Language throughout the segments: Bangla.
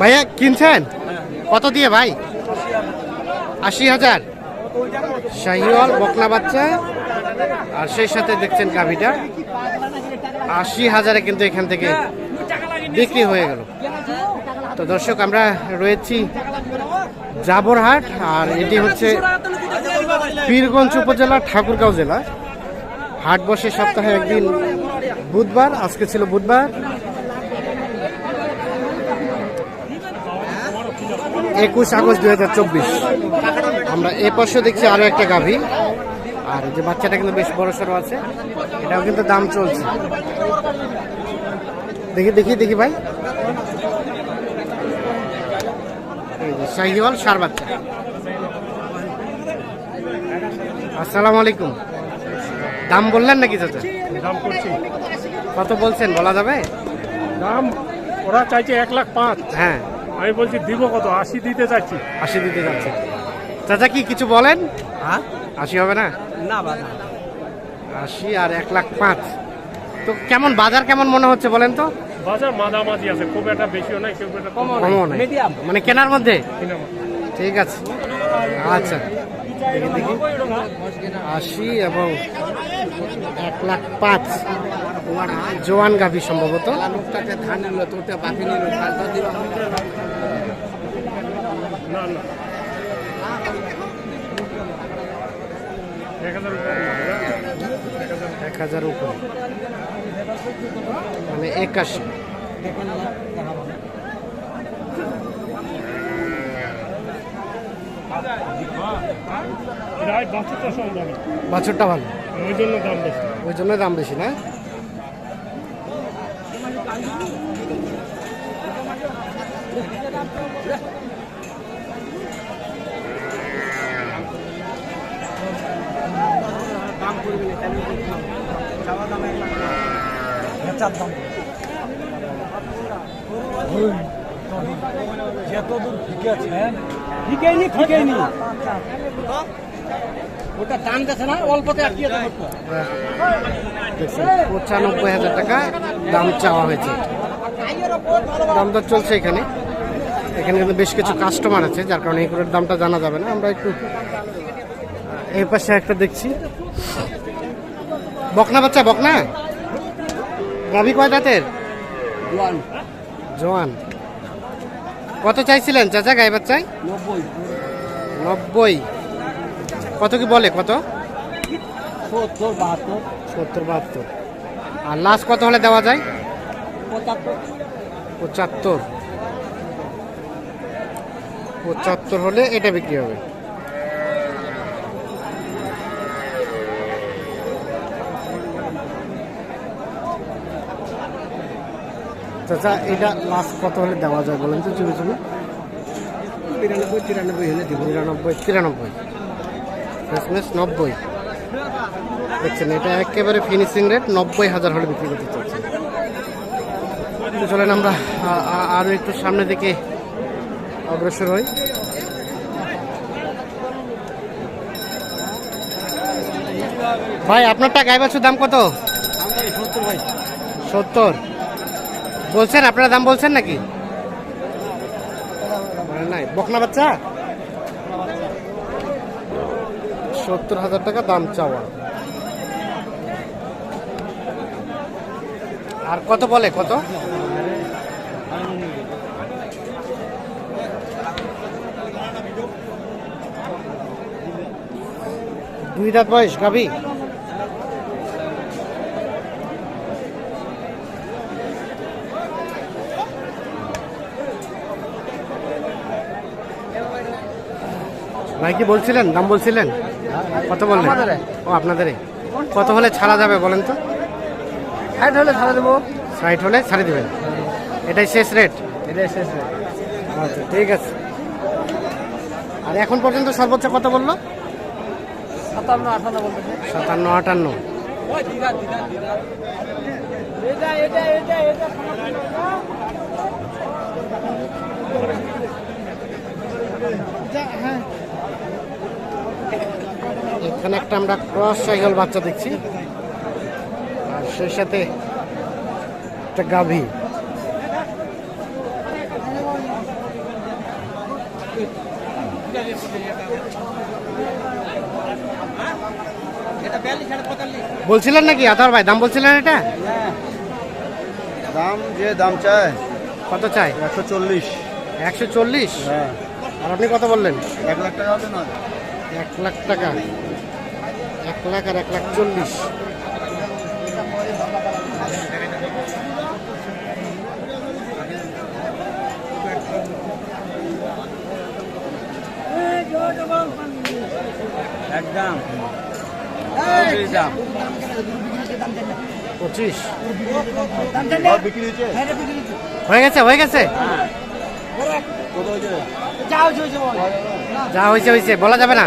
ভাইয়া, কিনছেন? কত দিয়ে ভাই? আশি হাজার। শাহিওয়াল বকনা বাচ্চা। আর সেই সাথে দেখছেন গাভিটা। আশি হাজারে কিন্তু এখান থেকে বিক্রি হয়ে গেল। তো দর্শক, আমরা রয়েছি জাবরহাট, আর এটি হচ্ছে পীরগঞ্জ উপজেলা, ঠাকুরগাঁও জেলা। হাট বসে সপ্তাহে একদিন বুধবার, আজকে ছিল বুধবার। একুশ আগস্ট দুই হাজার চব্বিশ। আমরা এ পাশে দেখছি আরও একটা গাভী। আর যে বাচ্চাটা কিন্তু বেশ বড় সড়ো আছে। এটাও কিন্তু দাম চলছে। দেখি দেখি দেখি ভাই। শাহিওয়াল সার বাচ্চা। আসসালামু আলাইকুম। দাম বললেন নাকি চাচা? দাম করছি। কত বলছেন বলা যাবে? দাম ওরা চাইছে এক লাখ পাঁচ। হ্যাঁ। আমি বলছি দিব কত? আশি দিতে চাচ্ছি। আশি দিতে যাচ্ছে চাচা কি কিছু বলেন? হ্যাঁ? আশি হবে না? না বাবা আশি আর এক লাখ পাঁচ। তো কেমন বাজার কেমন মনে হচ্ছে বলেন তো? বাজার মাঝামাঝি আছে খুব একটা বেশিও নাই খুব একটা কম। কমও নাই। মিডিয়াম মানে কেনার মধ্যে। ঠিক আছে। আচ্ছা। দেখি দেখি। আশি এবং এক লাখ পাঁচ। জোয়ান গাভী সম্ভবত। এক হাজার উপরে। মানে একাশি। বছরটা ভালো। ওই জন্য দাম বেশি। ওই জন্য দাম বেশি না? পঁচানব্বই হাজার টাকা দাম চাওয়া হয়েছে দাম দর চলছে এখানে। এখানে কিন্তু বেশ কিছু কাস্টমার আছে, যার কারণে এগুলোর দামটা জানা যাবে না। আমরা একটু এই পাশে একটা দেখছি। বকনা বাচ্চা বকনা? গাভী কয় দাঁতের? জোয়ান। কত চাইছিলেন চাচা গাই বাচ্চায়? নব্বই। কত কি বলে কত? সত্তর বাহাত্তর। সত্তর বাহাত্তর। আর লাস্ট কত হলে দেওয়া যায়? পঁচাত্তর। পঁচাত্তর হলে এটা বিক্রি হবে। চাচা এটা লাস্ট কত হলে দেওয়া যায় বলেন তো চুরি চুরি বিরানব্বই তিরানব্বই হলে দিব। নিরানব্বই তিরানব্বই। শেষমেশ নব্বই। দেখছেন এটা একেবারে ফিনিশিং রেট নব্বই হাজার হলে বিক্রি করতে চাচ্ছেন চলেন আমরা আ- আ- একটু সামনে দিকে অগ্রসর হই। ভাই আপনারটা গাই বাছুর দাম কত? সত্তর ভাই। সত্তর। বলছেন, আপনারা দাম বলছেন নাকি? নাই। বকনা বাচ্চা? সত্তর হাজার টাকা দাম চাওয়া। আর কত বলে, কত? দুই দাঁত বয়স, গাভী? ভাই কি বলছিলেন? দাম বলছিলেন? কত বললেন? ও আপনাদেরই কত হলে ছাড়া যাবে বলেন তো? ষাট হলে ছাড়া দেবো। সাইট হলে ছাড়ে দেবেন। এটাই শেষ রেট? এটাই শেষ রেট। আচ্ছা ঠিক আছে। আর এখন পর্যন্ত সর্বোচ্চ কত বলল? সাতান্ন আটান্ন সাতান্ন আটান্ন। এটা এখানে একটা আমরা ক্রস সাইকেল বাচ্চা দেখছি। আর সেই সাথে একটা গাভী। বলছিলেন নাকি আতার ভাই? দাম বলছিলেন এটা? দাম যে দাম চায় কত চাই একশো চল্লিশ। একশো চল্লিশ? হ্যাঁ। আর আপনি কত বললেন? এক লাখ টাকা হবে না? এক লাখ টাকা। এক লাখ আর এক লাখ চল্লিশ। একদম। দাম। পঁচিশ। হয়ে গেছে হয়ে গেছে? যা হয়েছে হয়েছে বলা যাবে না।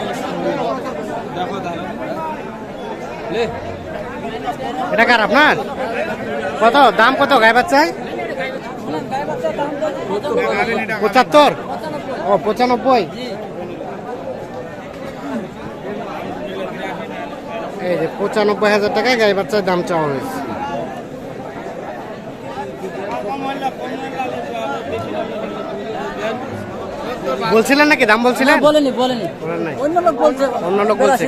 এটা কার আপনার? কত? দাম কত? গায়ে বাচ্চায় পঁচাত্তর? ও, পঁচানব্বই? এই যে পঁচানব্বই হাজার টাকায় গায়ে বাচ্চার দাম চাওয়া হয়েছে। বলছিলেন নাকি? দাম বলছিলেন? বলেনি বলেনি। বলেন নাই। অন্য লোক বলছে অন্য লোক বলছে।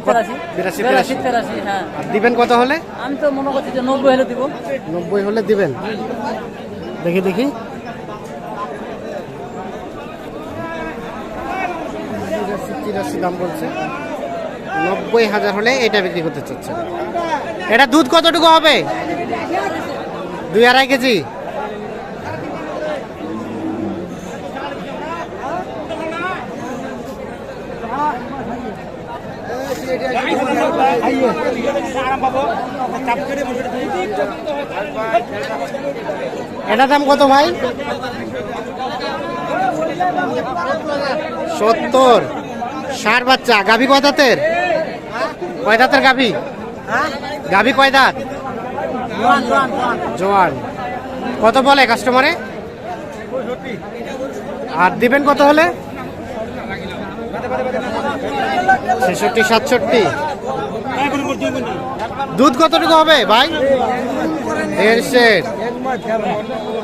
তেরাশি বিরাশি তেরাশি হ্যাঁ। দিবেন কত হলে? আমি তো মনে করছি যে নব্বই হলে দিব। নব্বই হলে দিবেন? দেখি দেখি। তিরাশি দাম বলছে। নব্বই হাজার হলে এটা বিক্রি করতে চাচ্ছে এটা দুধ কতটুকু হবে? দুই আড়াই কেজি? এটা দাম কত ভাই? সত্তর। ষাট বাচ্চা। গাভী কয় দাঁতের? কয় দাঁতের গাভী? গাভী কয় দাঁত? জোয়ান। কত বলে কাস্টমারে আর দিবেন কত হলে? ছেষট্টি, সাতষট্টি। দুধ কতটুকু হবে, ভাই?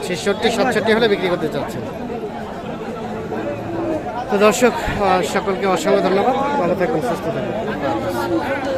ছেষট্টি, সাতষট্টি হলে বিক্রি করতে চাচ্ছেন। তো দর্শক সকলকে অসংখ্য ধন্যবাদ। ভালো থাকবেন, সুস্থ থাকুন